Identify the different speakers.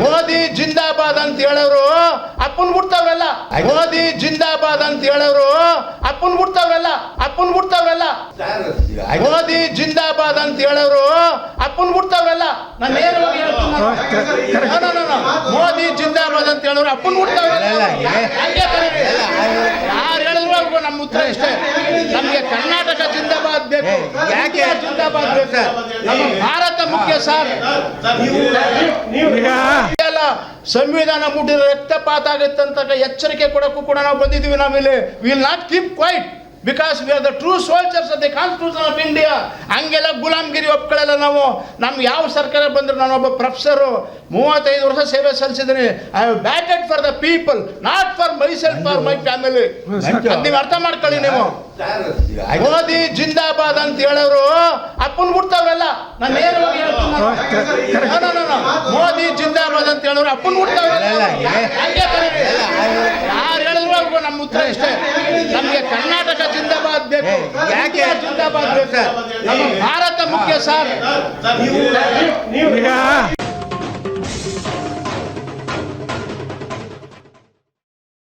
Speaker 1: ಮೋದಿ ಜಿಂದಾಬಾದ್ ಅಂತ ಹೇಳೋರು ಅಪ್ಪನ್ ಬಿಡ್ತಾವ್ರಲ್ಲ ಮೋದಿ ಜಿಂದಾಬಾದ್ ಅಂತ ಹೇಳೋರು ಅಪ್ಪನ್ ಬಿಡ್ತಾವ್ರಲ್ಲ ಅಪ್ಪನ್ ಬಿಡ್ತಾವ್ರಲ್ಲ ಮೋದಿ ಜಿಂದಾಬಾದ್ ಅಂತ ಹೇಳೋರು ಅಪ್ಪನ್ ಬಿಡ್ತಾವ್ರಲ್ಲ ನಾನು ನೇರವಾಗಿ. ಮೋದಿ ಜಿಂದಾಬಾದ್ ಅಂತ ಹೇಳೋರು ಅಪ್ಪನ್ ಬಿಡ್ತಾವ್ರಲ್ಲ. ಯಾರು ಹೇಳಿದ್ರು ಅವ್ರಿಗೂ ನಮ್ಮ ಉತ್ತರ ಇಷ್ಟೇ. ಕರ್ನಾಟಕ ಜಿಂದಾಬಾದ್ ಬೇಕು ಯಾಕೆ ಜಿಂದಾಬಾದ್ ಬೇಕು ನಮ್ಮ ಭಾರತ ಮುಖ್ಯ ಸರ್. ಸಂವಿಧಾನ ಮುಟ್ಟಿದ್ರೆ ರಕ್ತಪಾತ ಆಗುತ್ತೆ ಅಂತ ಎಚ್ಚರಿಕೆ ಕೊಡಕ್ಕೂ ಕೂಡ ನಾವು ಬಂದಿದ್ದೀವಿ ನಾವಿಲ್ಲಿ. Will not keep quiet because we are the true soldiers of the constitution of India ಹಂಗೆಲ್ಲ ಗುಲಾಮ್ಗಿರಿ ಒಪ್ಕೊಳ್ಳಲ್ಲ ನಾವು. ನಮ್ಗೆ ಯಾವ ಸರ್ಕಾರ ಬಂದ್ರು ನಾನೊಬ್ಬ ಪ್ರೊಫೆಸರು ಮೂವತ್ತೈದು ವರ್ಷ ಸೇವೆ ಸಲ್ಲಿಸಿದ್ದೀನಿ. I have batted for the people not for myself for my family ನೀವು ಅರ್ಥ ಮಾಡ್ಕೊಳ್ಳಿ ನೀವು. ಮೋದಿ ಜಿಂದಾಬಾದ್ ಅಂತ ಹೇಳೋರು ಅಪ್ಪನ್ ಬಿಡ್ತಾವ್ರಲ್ಲ ನಾನು ನೇರವಾಗಿ ನಾನು. ಮೋದಿ ಜಿಂದಾಬಾದ್ ಅಂತ ಹೇಳೋರು ಅಪ್ಪನ್ ಬಿಡ್ತಾವ್ರಲ್ಲ. ಯಾರು ಹೇಳಿದ್ರು ಅವ್ರಿಗೂ ನಮ್ಮ ಉತ್ತರ ಇಷ್ಟೇ ಬೇಕು ಯಾಕೆ ಜಿಂದಾಬಾದ್ ಬೇಕು ನಮ್ಮ ಭಾರತ ಮುಖ್ಯ ಸರ್